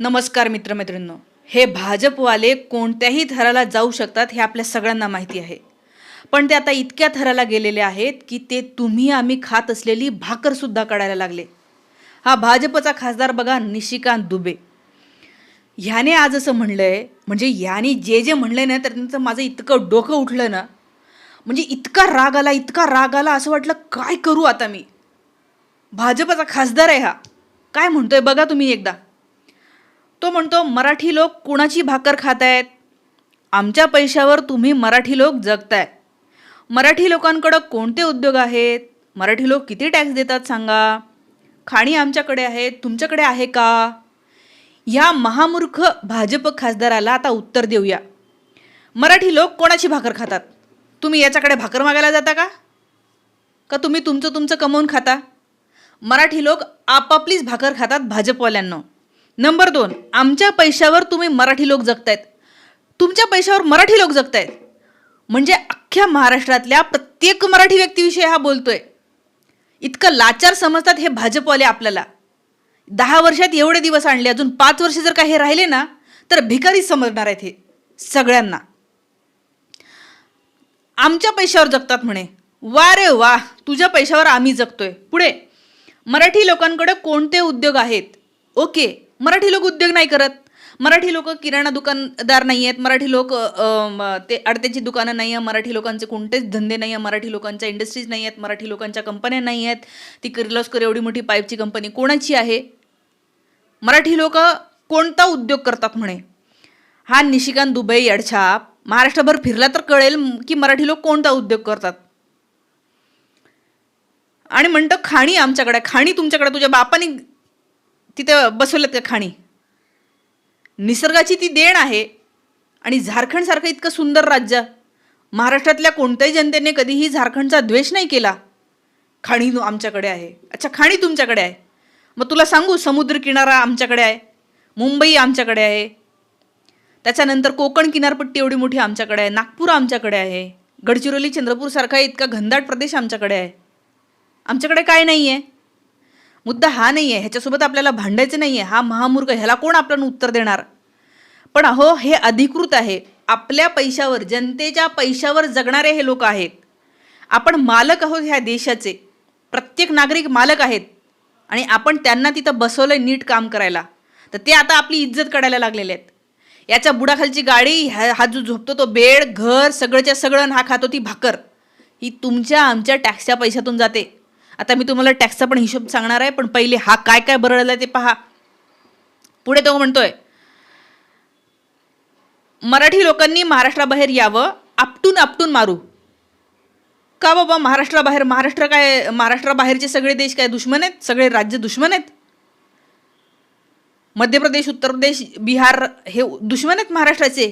नमस्कार मित्रमैत्रिणींनो. हे भाजपवाले कोणत्याही थराला जाऊ शकतात हे आपल्या सगळ्यांना माहिती आहे. पण ते आता इतक्या थराला गेलेले आहेत की ते तुम्ही आम्ही खात असलेली भाकरसुद्धा काढायला लागले. हा भाजपचा खासदार बघा निशिकांत दुबे. ह्याने आज असं म्हणलं आहे म्हणजे ह्याने जे जे म्हणलं ना तर त्यांचं माझं इतकं डोकं उठलं ना म्हणजे इतका राग आला इतका राग आला असं वाटलं काय करू आता मी? भाजपचा खासदार आहे हा. काय म्हणतोय बघा तुम्ही एकदा. तो म्हणतो मराठी लोक कुणाची भाकर खात आहेत आमच्या पैशावर तुम्ही मराठी लोक जगताय मराठी लोकांकडं कोणते उद्योग आहेत? मराठी लोक किती टॅक्स देतात सांगा? खाणी आमच्याकडे आहेत तुमच्याकडे आहे का? ह्या महामूर्ख भाजप खासदाराला आता उत्तर देऊया. मराठी लोक कोणाची भाकर खातात? तुम्ही याच्याकडे भाकर मागायला जाता का? का तुम्ही तुमचं तुमचं कमवून खाता? मराठी लोक आपापलीच भाकर खातात भाजपवाल्यांना. नंबर दोन आमच्या पैशावर तुम्ही मराठी लोक जगतायत. तुमच्या पैशावर मराठी लोक जगतायत. म्हणजे अख्ख्या महाराष्ट्रातल्या प्रत्येक मराठी व्यक्तीविषयी हा बोलतोय. इतकं लाचार समजतात हे भाजपवाले आपल्याला. दहा वर्षात एवढे दिवस आणले अजून पाच वर्ष जर का हे राहिले ना तर भिकारी समजणार आहेत हे सगळ्यांना. आमच्या पैशावर जगतात म्हणे. वा रे वा तुझ्या पैशावर आम्ही जगतोय. पुढे मराठी लोकांकडे कोणते उद्योग आहेत? ओके मराठी लोक उद्योग नाही करत. मराठी लोक किराणा दुकानदार नाही आहेत मराठी लोक ते अडत्याची दुकानं नाही आहे मराठी लोकांचे कोणतेच धंदे नाही आहे मराठी लोकांच्या इंडस्ट्रीज नाही आहेत मराठी लोकांच्या कंपन्या नाही आहेत ती किर्लोस्कर एवढी मोठी पाईपची कंपनी कोणाची आहे? मराठी लोक कोणता उद्योग करतात म्हणे? हा निशिकांत दुबई यडछाप महाराष्ट्रभर फिरला तर कळेल की मराठी लोक कोणता उद्योग करतात. आणि म्हणतं खाणी आमच्याकडे खाणी तुमच्याकडे तुझ्या बापाने तिथं बसवलेत का खाणी. निसर्गाची ती देण आहे आणि झारखंडसारखं इतकं सुंदर राज्य. महाराष्ट्रातल्या कोणत्याही जनतेने कधीही झारखंडचा द्वेष नाही केला. खाणी आमच्याकडे आहे. अच्छा खाणी तुमच्याकडे आहे. मग तुला सांगू समुद्र किनारा आमच्याकडे आहे. मुंबई आमच्याकडे आहे. त्याच्यानंतर कोकण किनारपट्टी एवढी मोठी आमच्याकडे आहे. नागपूर आमच्याकडे आहे. गडचिरोली चंद्रपूरसारखा इतका घनदाट प्रदेश आमच्याकडे आहे. आमच्याकडे काय नाही आहे मुद्दा हा नाही आहे ह्याच्यासोबत आपल्याला भांडायचं नाही आहे हा महामूर्ख ह्याला कोण आपल्याला उत्तर देणार? पण अहो हे अधिकृत आहे आपल्या पैशावर जनतेच्या पैशावर जगणारे हे लोक आहेत. आपण मालक आहोत ह्या देशाचे प्रत्येक नागरिक मालक आहेत. आणि आपण त्यांना तिथं बसवलं नीट काम करायला. तर ते आता आपली इज्जत काढायला लागलेले आहेत. याच्या बुडाखालची गाडी ह्या हा जो झोपतो तो बेड घर सगळंच्या सगळं हा खातो ती भाकर. ही तुमच्या आमच्या टॅक्सच्या पैशातून जाते. आता मी तुम्हाला टॅक्सचा पण हिशोब सांगणार आहे पण पहिले हा काय काय बरळला ते पहा. पुढे तो म्हणतोय मराठी लोकांनी महाराष्ट्राबाहेर यावं आपटून आपटून मारू. का बाबा महाराष्ट्राबाहेर महाराष्ट्र काय महाराष्ट्राबाहेरचे सगळे देश काय दुश्मन आहेत? सगळे राज्य दुश्मन आहेत? मध्य प्रदेश उत्तर प्रदेश बिहार हे दुश्मन आहेत महाराष्ट्राचे?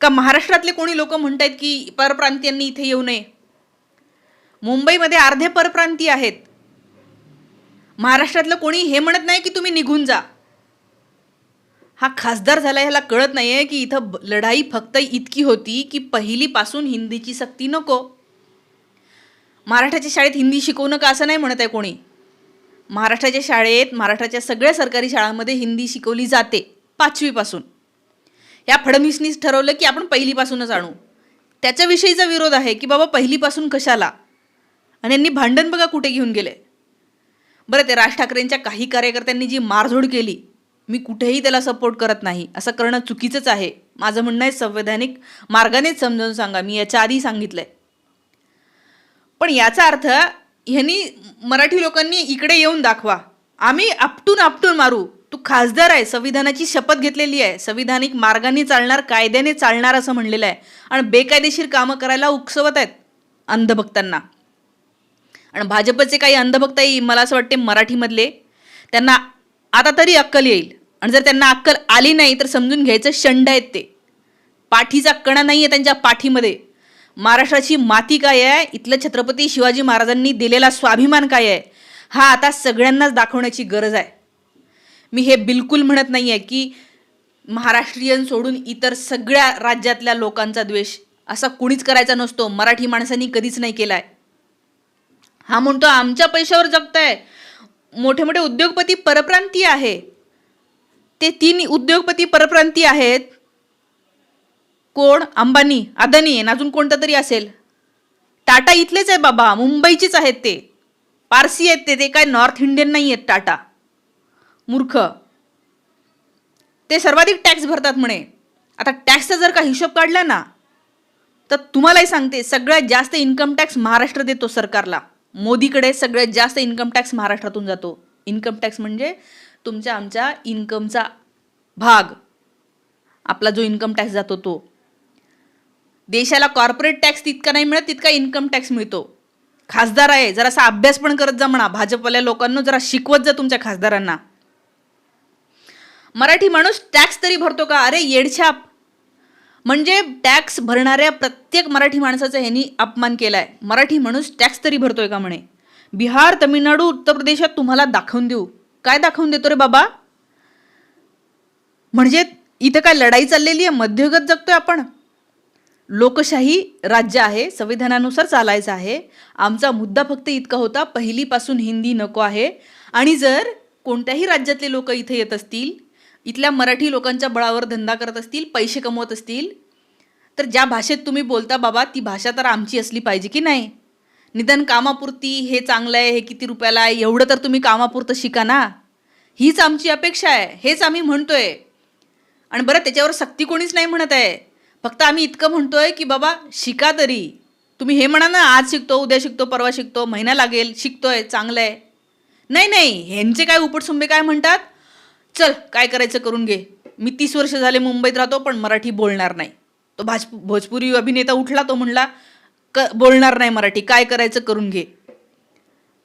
का महाराष्ट्रातले कोणी लोक म्हणत आहेत की परप्रांतीयांनी इथे येऊ नये? मुंबईमध्ये अर्धे परप्रांती आहेत. महाराष्ट्रातलं कोणी हे म्हणत नाही की तुम्ही निघून जा. हा खासदार झाला ह्याला कळत नाही आहे की इथं लढाई फक्त इतकी होती की पहिलीपासून हिंदीची सक्ती नको. महाराष्ट्राच्या शाळेत हिंदी शिकवू नका असं नाही म्हणत आहे कोणी? महाराष्ट्राच्या शाळेत महाराष्ट्राच्या सगळ्या सरकारी शाळांमध्ये हिंदी शिकवली जाते पाचवीपासून. या फडणवीसनीच ठरवलं की आपण पहिलीपासूनच आणू. त्याच्याविषयीचा विरोध आहे की बाबा पहिलीपासून कशाला? आणि यांनी भांडण बघा कुठे घेऊन गेले. बरं ते राज ठाकरेंच्या काही कार्यकर्त्यांनी जी मारझोड केली मी कुठेही त्याला सपोर्ट करत नाही. असं करणं चुकीचंच आहे. माझं म्हणणं आहे संवैधानिक मार्गानेच समजावून सांगा. मी याच्या आधी सांगितलंय. पण याचा अर्थ ह्यांनी मराठी लोकांनी इकडे येऊन दाखवा. आम्ही आपटून आपटून मारू. तू खासदार आहे संविधानाची शपथ घेतलेली आहे. संविधानिक मार्गाने चालणार कायद्याने चालणार असं म्हणलेलं आहे. आणि बेकायदेशीर कामं करायला उकसवत आहेत अंधभक्तांना. आणि भाजपचे काही अंधभक्तही मला असं वाटते मराठीमधले त्यांना आता तरी अक्कल येईल. आणि जर त्यांना अक्कल आली नाही तर समजून घ्यायचं शंड आहेत ते. पाठीचा कणा नाही आहे त्यांच्या पाठीमध्ये. महाराष्ट्राची माती काय आहे? इथलं छत्रपती शिवाजी महाराजांनी दिलेला स्वाभिमान काय आहे? हा आता सगळ्यांनाच दाखवण्याची गरज आहे. मी हे बिलकुल म्हणत नाही आहे की महाराष्ट्रीयन सोडून इतर सगळ्या राज्यातल्या लोकांचा द्वेष असा कुणीच करायचा नसतो. मराठी माणसांनी कधीच नाही केला आहे हा म्हणतो आमच्या पैशावर जगताय. मोठे मोठे उद्योगपती परप्रांतीय आहे. ते तीन उद्योगपती परप्रांती आहेत. कोण? अंबानी अदानी आणि अजून कोणता तरी असेल. टाटा इथलेच आहे बाबा मुंबईचीच आहेत ते. पारसी आहेत ते ते काय नॉर्थ इंडियन नाही आहेत टाटा. मूर्ख. ते सर्वाधिक टॅक्स भरतात म्हणे. आता टॅक्सचा जर का हिशोब काढला ना तर तुम्हालाही सांगते सगळ्यात जास्त इन्कम टॅक्स महाराष्ट्र देतो सरकारला. मोदीकडे सगळ्यात जास्त इन्कम टॅक्स महाराष्ट्रातून जातो. इन्कम टॅक्स म्हणजे तुमच्या आमच्या इन्कमचा भाग. आपला जो इन्कम टॅक्स जातो तो. देशाला कॉर्पोरेट टॅक्स तितका नाही मिळत तितका इन्कम टॅक्स मिळतो. खासदार आहे जरासा अभ्यास पण करत जा म्हणा. भाजपवाल्या लोकांना जरा शिकवत जा तुमच्या खासदारांना. मराठी माणूस टॅक्स तरी भरतो का? अरे येडछाप. म्हणजे टॅक्स भरणाऱ्या प्रत्येक मराठी माणसाचा ह्यांनी अपमान केलाय. मराठी माणूस टॅक्स तरी भरतोय का म्हणे? बिहार तमिळनाडू उत्तर प्रदेशात तुम्हाला दाखवून देऊ. काय दाखवून देतो रे बाबा? म्हणजे इथं काय लढाई चाललेली आहे? मध्यगत जगतोय आपण. लोकशाही राज्य आहे संविधानानुसार चालायचं आहे. आमचा मुद्दा फक्त इतका होता पहिलीपासून हिंदी नको आहे. आणि जर कोणत्याही राज्यातले लोक इथे येत असतील इथल्या मराठी लोकांच्या बळावर धंदा करत असतील पैसे कमवत असतील तर ज्या भाषेत तुम्ही बोलता बाबा ती भाषा तर आमची असली पाहिजे की नाही? निदान कामापुरती हे चांगलं आहे हे किती रुपयाला आहे एवढं तर तुम्ही कामापुरतं शिका ना? हीच आमची अपेक्षा आहे हेच आम्ही म्हणतोय. आणि बरं त्याच्यावर सक्ती कोणीच नाही म्हणत आहे. फक्त आम्ही इतकं म्हणतोय की बाबा शिका तरी. तुम्ही हे म्हणा ना आज शिकतो उद्या शिकतो परवा शिकतो महिना लागेल शिकतोय चांगलं आहे. नाही नाही ह्यांचे काय उपटसुंबे काय म्हणतात? चल काय करायचं करून घे. मी तीस वर्ष झाले मुंबईत राहतो पण मराठी बोलणार नाही. तो भाज भोजपुरी अभिनेता उठला तो म्हणला क बोलणार नाही मराठी काय करायचं करून घे.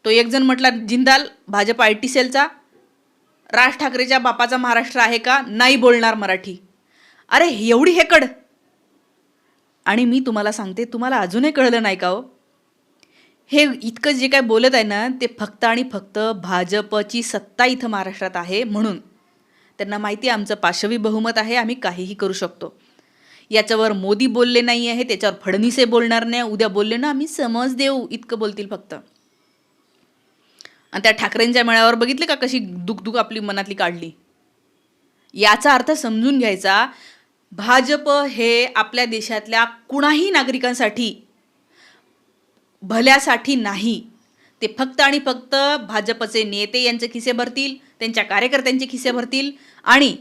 तो एकजण म्हटला जिंदाल भाजप आय टी सेलचा राज ठाकरेच्या बापाचा महाराष्ट्र आहे का? नाही बोलणार मराठी. अरे एवढी हेकड. आणि मी तुम्हाला सांगते तुम्हाला अजूनही कळलं नाही का हो? हे इतकं जे काय बोलत आहे ना ते फक्त आणि फक्त भाजपची सत्ता इथं महाराष्ट्रात आहे म्हणून. त्यांना माहिती आहे आमचं पाशवी बहुमत आहे आम्ही काहीही करू शकतो. याच्यावर मोदी बोलले नाही आहे त्याच्यावर फडणीसे बोलणार नाही उद्या बोलले ना आम्ही समज देऊ इतकं बोलतील फक्त. आणि त्या ठाकरेंच्या मेळावर बघितले का कशी दुखदुख आपली मनातली काढली? याचा अर्थ समजून घ्यायचा भाजप हे आपल्या देशातल्या कुणाही नागरिकांसाठी भल्यासाठी नाही. ते फक्त आणि फक्त भाजपचे नेते यांचे खिसे भरतील त्यांच्या कार्यकर्त्यांचे खिसे भरतील आणि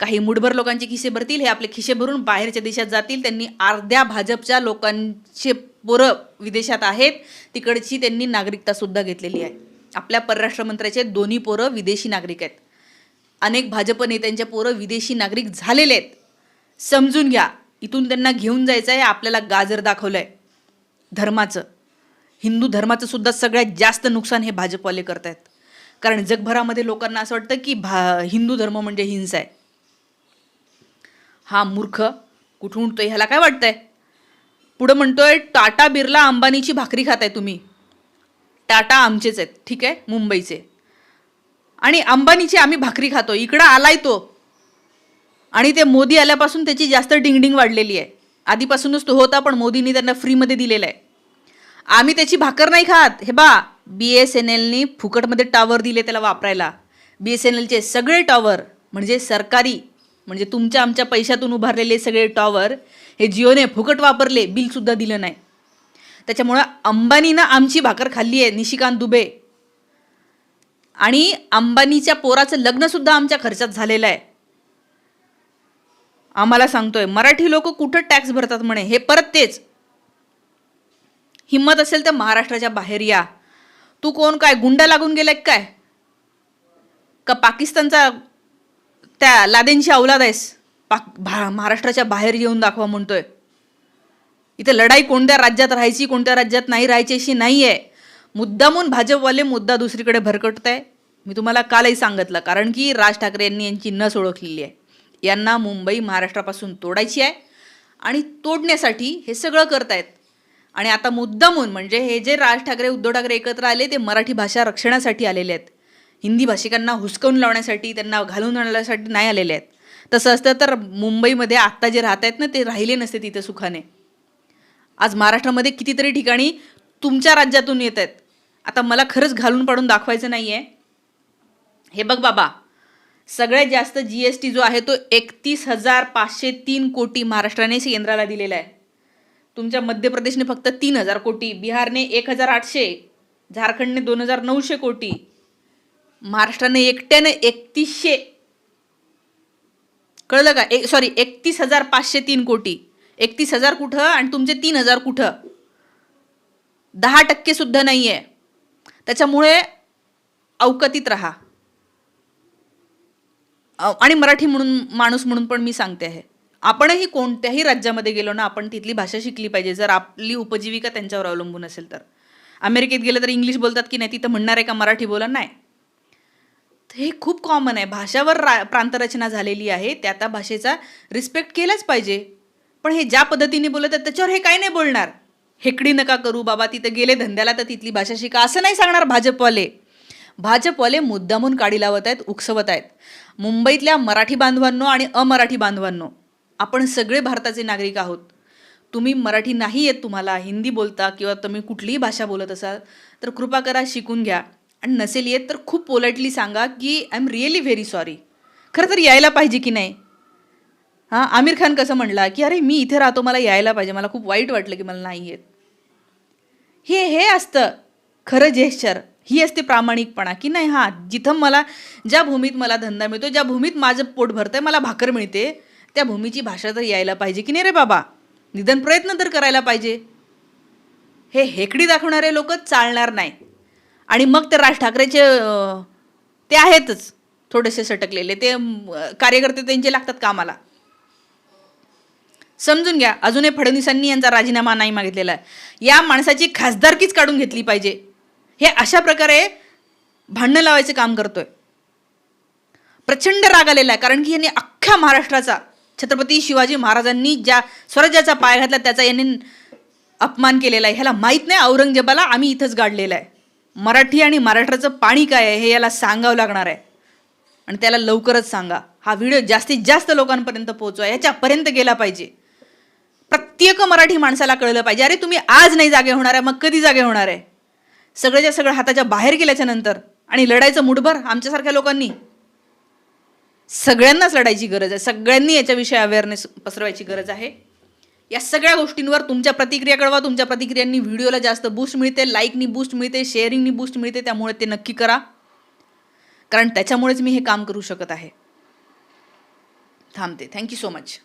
काही मुठभर लोकांचे खिसे भरतील हे आपले खिसे भरून बाहेरच्या देशात जातील. त्यांनी अर्ध्या भाजपच्या लोकांचे पोरं विदेशात आहेत. तिकडची त्यांनी नागरिकतासुद्धा घेतलेली आहे. आपल्या परराष्ट्र मंत्र्याचे दोन्ही पोरं विदेशी नागरिक आहेत. अनेक भाजप नेत्यांच्या पोरं विदेशी नागरिक झालेले आहेत. समजून घ्या इथून त्यांना घेऊन जायचं आहे आपल्याला गाजर दाखवलं आहे धर्माचं हिंदू धर्माचं सुद्धा सगळ्यात जास्त नुकसान हे भाजपवाले करत आहेत कारण जगभरामध्ये लोकांना असं वाटतं की भा हिंदू धर्म म्हणजे हिंसा आहे. हा मूर्ख कुठून उठतो ह्याला काय वाटतंय? पुढं म्हणतोय टाटा बिर्ला अंबानीची भाकरी खाताय तुम्ही. टाटा आमचेच आहेत ठीक आहे? मुंबईचे. आणि अंबानीची आम्ही भाकरी खातो इकडं आलाय तो. आणि ते मोदी आल्यापासून त्याची जास्त डिंगडिंग वाढलेली आहे. आधीपासूनच तो होता पण मोदींनी त्यांना फ्रीमध्ये दिलेला आहे. आम्ही त्याची भाकर नाही खात हे बा. बी एस एन एलनी फुकटमध्ये टॉवर दिले त्याला वापरायला. बी एस एन एलचे सगळे टॉवर म्हणजे सरकारी म्हणजे तुमच्या आमच्या पैशातून उभारलेले सगळे टॉवर हे जिओने फुकट वापरले बिलसुद्धा दिलं नाही. त्याच्यामुळं अंबानीनं आमची भाकर खाल्ली आहे निशिकांत दुबे. आणि अंबानीच्या पोराचं लग्नसुद्धा आमच्या खर्चात झालेलं आहे. आम्हाला सांगतोय मराठी लोक कुठं टॅक्स भरतात म्हणे? हे परत तेच. हिंमत असेल तर महाराष्ट्राच्या बाहेर या. तू कोण काय गुंडा लागून गेलाय काय? का पाकिस्तानचा त्या लादेनची अवलाद आहेस? पाक भा महाराष्ट्राच्या बाहेर येऊन दाखवा म्हणतोय. इथे लढाई कोणत्या राज्यात राहायची कोणत्या राज्यात नाही राहायची अशी नाही आहे मुद्दामून भाजपवाले मुद्दा दुसरीकडे भरकटत आहे मी तुम्हाला कालही सांगितलं कारण की राज ठाकरे यांनी यांची नस ओळखलेली आहे. यांना मुंबई महाराष्ट्रापासून तोडायची आहे आणि तोडण्यासाठी हे सगळं करतायत. आणि आता मुद्दामून म्हणजे हे जे राज ठाकरे उद्धव ठाकरे एकत्र आले ते मराठी भाषा रक्षणासाठी आलेले आहेत. हिंदी भाषिकांना हुसकवून लावण्यासाठी त्यांना घालून आणण्यासाठी नाही आलेले आहेत. तसं असतं तर मुंबईमध्ये आत्ता जे राहत आहेत ना ते राहिले नसते तिथे सुखाने. आज महाराष्ट्रामध्ये कितीतरी ठिकाणी तुमच्या राज्यातून येत आहेत. आता मला खरंच घालून पाडून दाखवायचं नाही आहे हे बघ बाबा सगळ्यात जास्त जी एस टी जो आहे तो एकतीस हजार पाचशे तीन कोटी महाराष्ट्राने केंद्राला दिलेला आहे. तुमच्या मध्य प्रदेशने फक्त तीन हजार कोटी बिहारने एक हजार आठशे झारखंडने दोन हजार नऊशे कोटी महाराष्ट्राने एकट्याने एकतीसशे. कळलं का? एक सॉरी एकतीस हजार पाचशे तीन कोटी. एकतीस हजार कुठं आणि तुमचे तीन हजार कुठं? दहा टक्के सुद्धा नाही आहे त्याच्यामुळे अवकतीत राहा. आणि मराठी म्हणून माणूस म्हणून पण मी सांगते आहे. आपणही कोणत्याही राज्यामध्ये गेलो ना आपण तिथली भाषा शिकली पाहिजे. जर आपली उपजीविका त्यांच्यावर अवलंबून असेल तर. अमेरिकेत गेलं तर इंग्लिश बोलतात की नाही तिथं म्हणणार आहे का मराठी बोला नाही. तर हे खूप कॉमन आहे. भाषावर रा प्रांतरचना झालेली आहे. त्या त्या भाषेचा रिस्पेक्ट केलाच पाहिजे. पण हे ज्या पद्धतीने बोलत आहेत त्याच्यावर हे काय नाही बोलणार. हेकडी नका करू बाबा तिथं गेले धंद्याला तर तिथली भाषा शिका. असं नाही सांगणार भाजपवाले. भाजपवाले मुद्दामून काढी लावत आहेत उकसवत आहेत. मुंबईतल्या मराठी बांधवांनो आणि अमराठी बांधवांनो आपण सगळे भारताचे नागरिक आहोत. तुम्ही मराठी नाही येत तुम्हाला हिंदी बोलता किंवा तुम्ही कुठलीही भाषा बोलत असाल तर कृपा करा शिकून घ्या. आणि नसेल येत तर खूप पोलाइटली सांगा की I am really very sorry खरं तर यायला पाहिजे की नाही? हां आमिर खान कसं म्हणला की अरे मी इथे राहतो मला यायला पाहिजे. मला खूप वाईट वाटलं की मला नाही येत. हे हे असतं. खरं जेश्चर ही असते प्रामाणिकपणा की नाही? हां जिथं मला ज्या भूमीत मला धंदा मिळतो ज्या भूमीत माझं पोट भरतंय मला भाकर मिळते त्या भूमीची भाषा तर यायला पाहिजे की नाही रे बाबा? निधन प्रयत्न तर करायला पाहिजे. हे हेकडी दाखवणारे लोक चालणार नाही. आणि मग ते राज ठाकरेचे ते आहेतच. थोडेसे सटकलेले. ते कार्यकर्ते त्यांचे लागतात कामाला. समजून घ्या अजूनही फडणवीसांनी यांचा राजीनामा नाही मागितलेला. आहे या माणसाची खासदारकीच काढून घेतली पाहिजे. हे अशा प्रकारे भांडणं लावायचं काम करतोय. प्रचंड राग आलेला आहे कारण की यांनी अख्ख्या महाराष्ट्राचा छत्रपती शिवाजी महाराजांनी ज्या स्वराज्याचा पाय घातला त्याचा यांनी अपमान केलेला आहे. ह्याला माहीत नाही औरंगजेबाला आम्ही इथंच गाडलेलं आहे. मराठी आणि महाराष्ट्राचं पाणी काय आहे हे याला सांगावं लागणार आहे. आणि त्याला लवकरच सांगा. हा व्हिडिओ जास्तीत जास्त लोकांपर्यंत पोहोचवा याच्यापर्यंत गेला पाहिजे. प्रत्येक मराठी माणसाला कळलं पाहिजे अरे तुम्ही आज नाही जागे होणार आहे मग कधी जागे होणार आहे? सगळ्याच्या सगळं हाताच्या बाहेर गेल्याच्यानंतर आणि लढायचं मुठभर आमच्यासारख्या लोकांनी सगळ्यांनाच लढायची गरज आहे. सगळ्यांनी याच्याविषयी अवेअरनेस पसरवायची गरज आहे. या सगळ्या गोष्टींवर तुमच्या प्रतिक्रिया कळवा. तुमच्या प्रतिक्रियांनी व्हिडिओला जास्त बूस्ट मिळते लाईकनी बूस्ट मिळते शेअरिंगनी बूस्ट मिळते त्यामुळे ते नक्की करा. कारण त्याच्यामुळेच मी हे काम करू शकत आहे. थांबते. Thank you so much